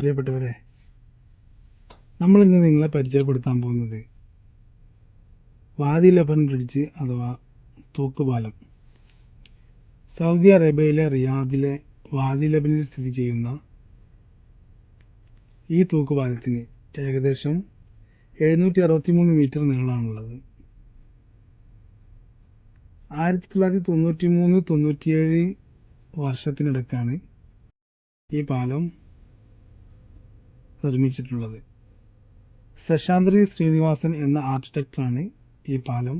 പ്രിയപ്പെട്ടവരെ നമ്മളിന്ന് നിങ്ങളെ പരിചയപ്പെടുത്താൻ പോകുന്നത് വാദി ലബൻ ബ്രിഡ്ജ് അഥവാ തൂക്കുപാലം. സൗദി അറേബ്യയിലെ റിയാദിലെ വാദി ലബനിൽ സ്ഥിതി ചെയ്യുന്ന ഈ തൂക്കുപാലത്തിന് ഏകദേശം എഴുന്നൂറ്റി അറുപത്തി മൂന്ന് മീറ്റർ നീളമാണുള്ളത്. ആയിരത്തി തൊള്ളായിരത്തി തൊണ്ണൂറ്റി മൂന്ന് തൊണ്ണൂറ്റിയേഴ് വർഷത്തിനിടക്കാണ് ഈ പാലം നിർമ്മിച്ചിട്ടുള്ളത്. ശശാന്ദ്രി ശ്രീനിവാസൻ എന്ന ആർക്കിടെക്ടറാണ് ഈ പാലം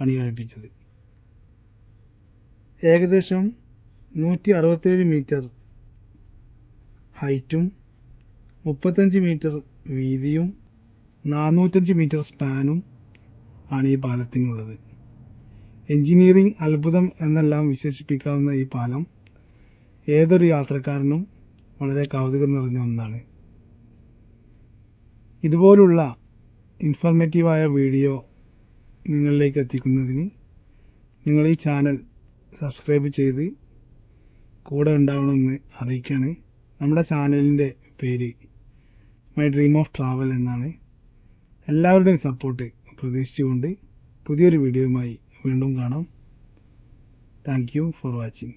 പണി കഴിപ്പിച്ചത് ഏകദേശം നൂറ്റി അറുപത്തേഴ് മീറ്റർ ഹൈറ്റും മുപ്പത്തഞ്ച് മീറ്റർ വീതിയും നാനൂറ്റഞ്ച് മീറ്റർ സ്പാനും ആണ് ഈ പാലത്തിനുള്ളത്. എഞ്ചിനീയറിംഗ് അത്ഭുതം എന്നെല്ലാം വിശേഷിപ്പിക്കാവുന്ന ഈ പാലം ഏതൊരു യാത്രക്കാരനും വളരെ കൗതുകം നിറഞ്ഞ ഒന്നാണ്. ഇതുപോലുള്ള ഇൻഫർമേറ്റീവായ വീഡിയോ നിങ്ങളിലേക്ക് എത്തിക്കുന്നതിന് നിങ്ങൾ ഈ ചാനൽ സബ്സ്ക്രൈബ് ചെയ്ത് കൂടെ ഉണ്ടാവണമെന്ന് അറിയിക്കുകയാണ്. നമ്മുടെ ചാനലിന്റെ പേര് മൈ ഡ്രീം ഓഫ് ട്രാവൽ എന്നാണ്. എല്ലാവരുടെയും സപ്പോർട്ട് പ്രതീക്ഷിച്ചുകൊണ്ട് പുതിയൊരു വീഡിയോയുമായി വീണ്ടും കാണാം. Thank you for watching